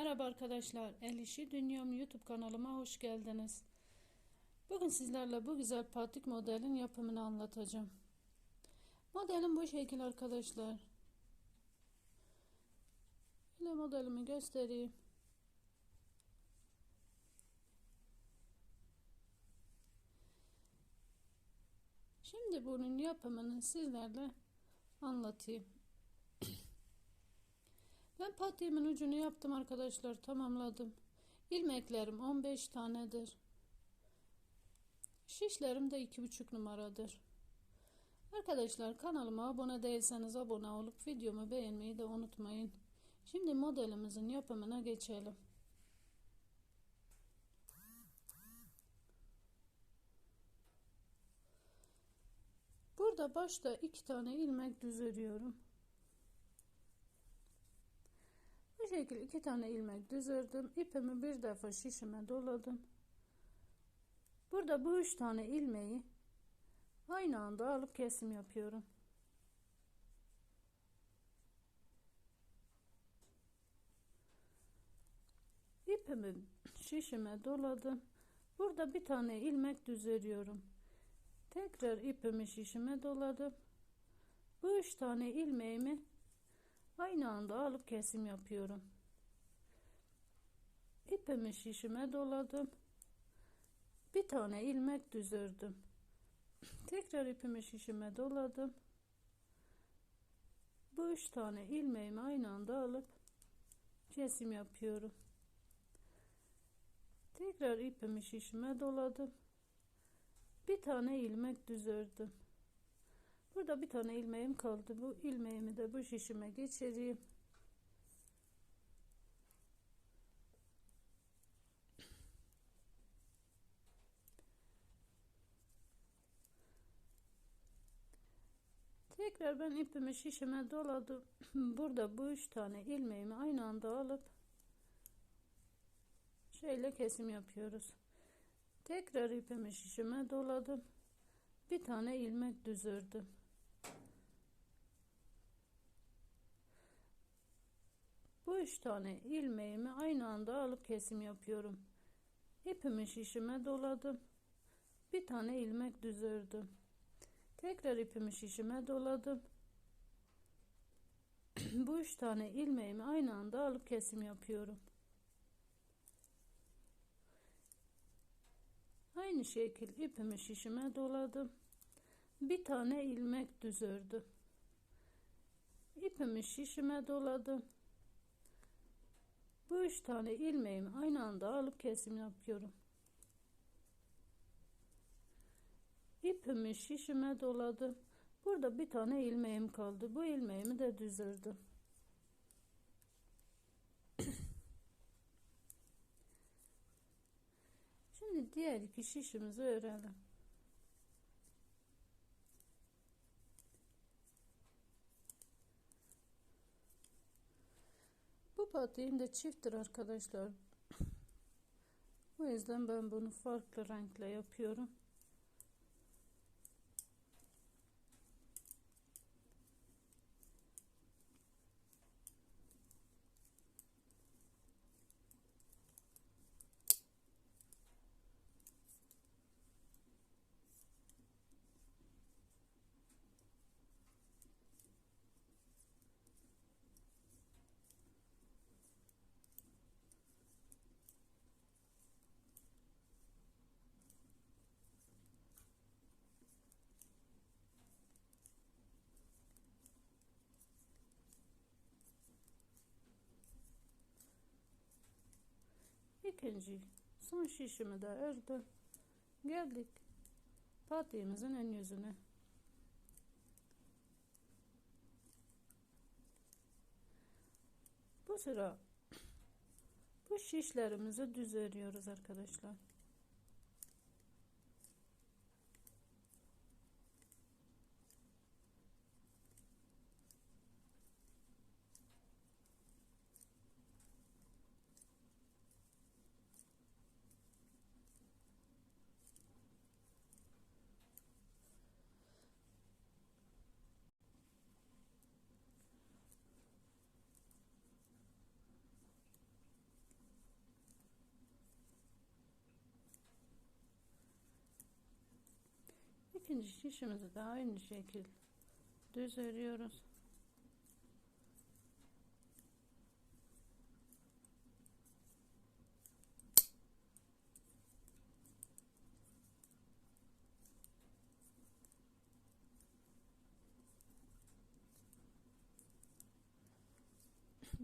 Merhaba arkadaşlar, El İşi Dünyam YouTube kanalıma hoş geldiniz. Bugün sizlerle bu güzel patik modelin yapımını anlatacağım. Modelim bu şekil arkadaşlar. Şöyle modelimi göstereyim. Şimdi bunun yapımını sizlerle anlatayım. Ben patiğimin ucunu yaptım arkadaşlar tamamladım. İlmeklerim 15 tanedir. Şişlerim de 2,5 numaradır. Arkadaşlar kanalıma abone değilseniz abone olup videomu beğenmeyi de unutmayın. Şimdi modelimizin yapımına geçelim. Burada başta iki tane ilmek düz örüyorum. Bu şekilde iki tane ilmek düz ördüm. İpimi bir defa şişime doladım. Burada bu üç tane ilmeği aynı anda alıp kesim yapıyorum. İpimi şişime doladım. Burada bir tane ilmek düz örüyorum. Tekrar ipimi şişime doladım. Bu üç tane ilmeğimi aynı anda alıp kesim yapıyorum. İpimi şişime doladım. Bir tane ilmek düz ördüm. Tekrar ipimi şişime doladım. Bu üç tane ilmeğimi aynı anda alıp kesim yapıyorum. Tekrar ipimi şişime doladım. Bir tane ilmek düz ördüm. Burada bir tane ilmeğim kaldı. Bu ilmeğimi de bu şişime geçireyim. Tekrar ben ipimi şişime doladım. Burada bu üç tane ilmeğimi aynı anda alıp şöyle kesim yapıyoruz. Tekrar ipimi şişime doladım. Bir tane ilmek düzürdüm. 3 tane ilmeğimi aynı anda alıp kesim yapıyorum. İpimi şişime doladım. Bir tane ilmek düz ördüm. Tekrar ipimi şişime doladım. Bu üç tane ilmeğimi aynı anda alıp kesim yapıyorum. Aynı şekil ipimi şişime doladım. Bir tane ilmek düz ördüm. İpimi şişime doladım. Bu üç tane ilmeğimi aynı anda alıp kesim yapıyorum. İpimi şişime doladım. Burada bir tane ilmeğim kaldı. Bu ilmeğimi de düz ördüm. Şimdi diğer iki şişimizi örelim. Patiğim de çifttir arkadaşlar. O yüzden ben bunu farklı renkle yapıyorum. İkinci son şişimi de ördüm. Geldik patiğimizin ön yüzüne. Bu sıra bu şişlerimizi düz örüyoruz arkadaşlar. İkinci şişimizi de aynı şekil düz örüyoruz.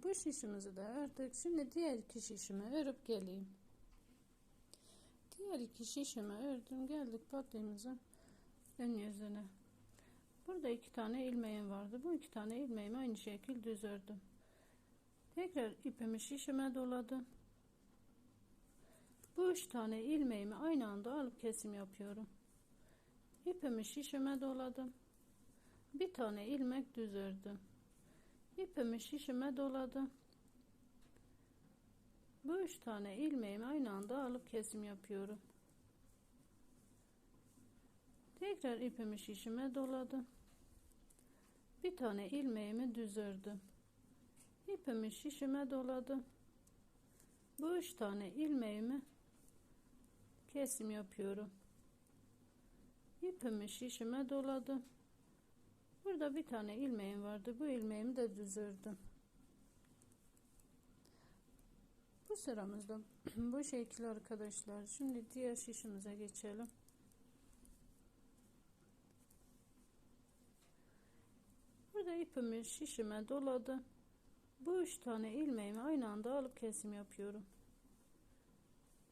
Bu şişimizi de ördük. Şimdi diğer iki şişimi örüp geleyim. Diğer iki şişimi ördüm. Geldik patiğimizin ön yüzüne. Burada iki tane ilmeğim vardı. Bu iki tane ilmeğimi aynı şekilde düz ördüm. Tekrar ipimi şişime doladım. Bu üç tane ilmeğimi aynı anda alıp kesim yapıyorum. İpimi şişime doladım. Bir tane ilmek düz ördüm. İpimi şişime doladım. Bu üç tane ilmeğimi aynı anda alıp kesim yapıyorum. Tekrar ipimi şişime doladım. Bir tane ilmeğimi düz ördüm. İpimi şişime doladım. Bu üç tane ilmeğimi kesim yapıyorum. İpimi şişime doladım. Burada bir tane ilmeğim vardı. Bu ilmeğimi de düz ördüm. Bu sıramızda bu şekil arkadaşlar. Şimdi diğer şişimize geçelim. Burada ipimi şişime doladım. Bu üç tane ilmeğimi aynı anda alıp kesim yapıyorum.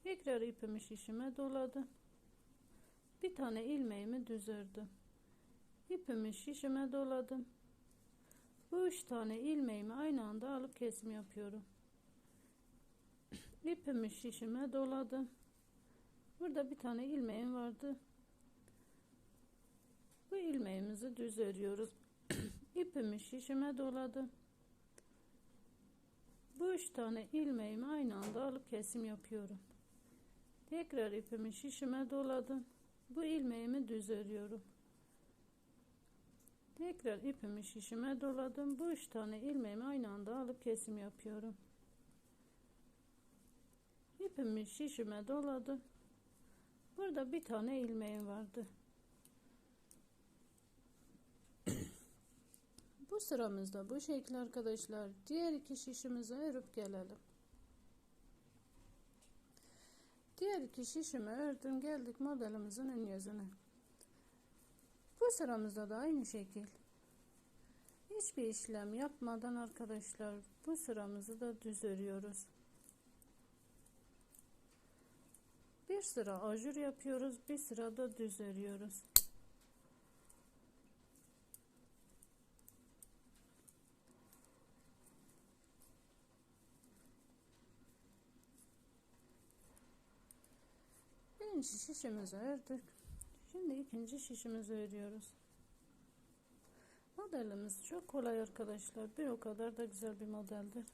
Tekrar ipimi şişime doladım. Bir tane ilmeğimi düz ördüm. İpimi şişime doladım. Bu üç tane ilmeğimi aynı anda alıp kesim yapıyorum. İpimi şişime doladım. Burada bir tane ilmeğim vardı. Bu ilmeğimizi düz örüyoruz. İpimi şişime doladım. Bu üç tane ilmeğimi aynı anda alıp kesim yapıyorum. Tekrar ipimi şişime doladım. Bu ilmeğimi düz örüyorum. Tekrar ipimi şişime doladım. Bu üç tane ilmeğimi aynı anda alıp kesim yapıyorum. İpimi şişime doladım. Burada bir tane ilmeğim vardı. Bu sıramızda bu şekil arkadaşlar. Diğer iki şişimizi örüp gelelim. Diğer iki şişimi ördüm geldik modelimizin ön yüzüne. Bu sıramızda da aynı şekil. Hiçbir işlem yapmadan arkadaşlar bu sıramızı da düz örüyoruz. Bir sıra ajur yapıyoruz, bir sıra da düz örüyoruz. Birinci şişimizi ördük. Şimdi ikinci şişimizi örüyoruz. Modelimiz çok kolay arkadaşlar. Bir o kadar da güzel bir modeldir.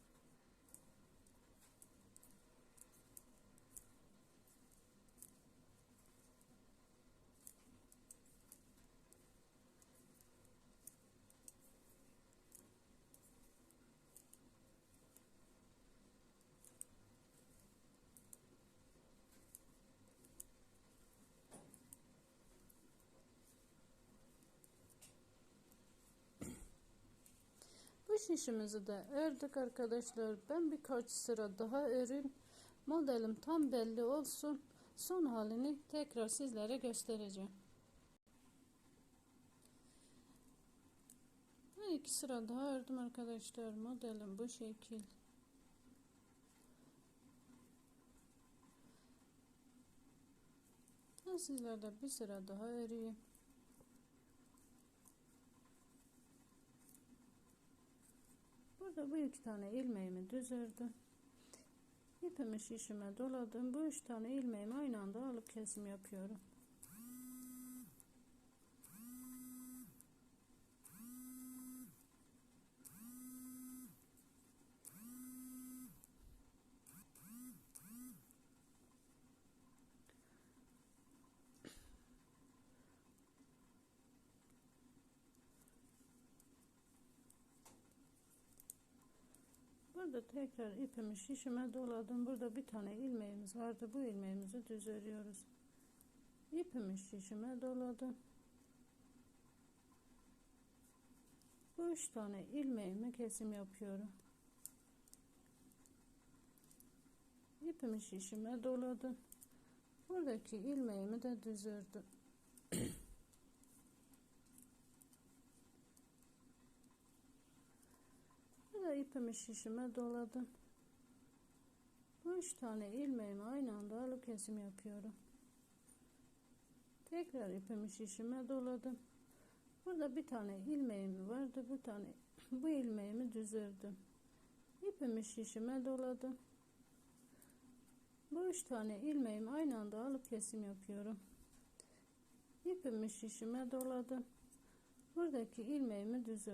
Bu şişimizi de ördük arkadaşlar. Ben birkaç sıra daha öreyim. Modelim tam belli olsun. Son halini tekrar sizlere göstereceğim. Ben iki sıra daha ördüm arkadaşlar. Modelim bu şekil. Ben sizlerde bir sıra daha öreyim. Burada bu iki tane ilmeğimi düz ördüm. İpimi şişime doladım. Bu üç tane ilmeğimi aynı anda alıp kesim yapıyorum. Burada tekrar ipimi şişime doladım. Burada bir tane ilmeğimiz vardı. Bu ilmeğimizi düz örüyoruz. İpimi şişime doladım. Bu üç tane ilmeğimi kesim yapıyorum. İpimi şişime doladım. Buradaki ilmeğimi de düz ördüm. ipimi şişime doladım. Bu üç tane ilmeğimi aynı anda alıp kesim yapıyorum. Tekrar ipimi şişime doladım. Burada bir tane ilmeğim vardı. Bu tane bu ilmeğimi düz ördüm. İpimi şişime doladım. Bu üç tane ilmeğimi aynı anda alıp kesim yapıyorum. İpimi şişime doladım. Buradaki ilmeğimi düz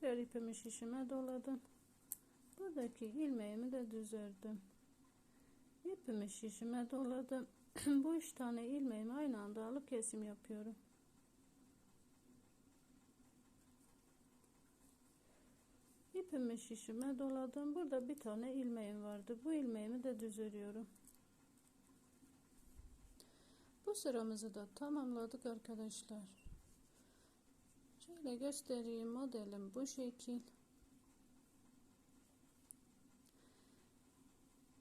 Tekrar ipimi şişime doladım. Buradaki ilmeğimi de düz ördüm. İpimi şişime doladım. Bu üç tane ilmeğimi aynı anda alıp kesim yapıyorum. İpimi şişime doladım. Burada bir tane ilmeğim vardı. Bu ilmeğimi de düz. Bu sıramızı da tamamladık arkadaşlar. Şöyle göstereyim modelim bu şekil.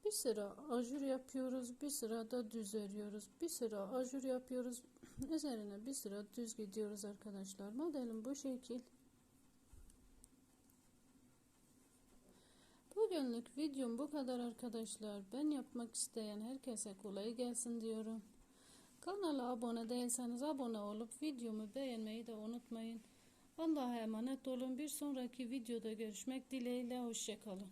Bir sıra ajur yapıyoruz, bir sıra da düz örüyoruz. Bir sıra ajur yapıyoruz, üzerine bir sıra düz gidiyoruz arkadaşlar. Modelim bu şekil. Bugünlük videom bu kadar arkadaşlar. Ben yapmak isteyen herkese kolay gelsin diyorum. Kanala abone değilseniz abone olup videomu beğenmeyi de unutmayın. Allah'a emanet olun. Bir sonraki videoda görüşmek dileğiyle. Hoşçakalın.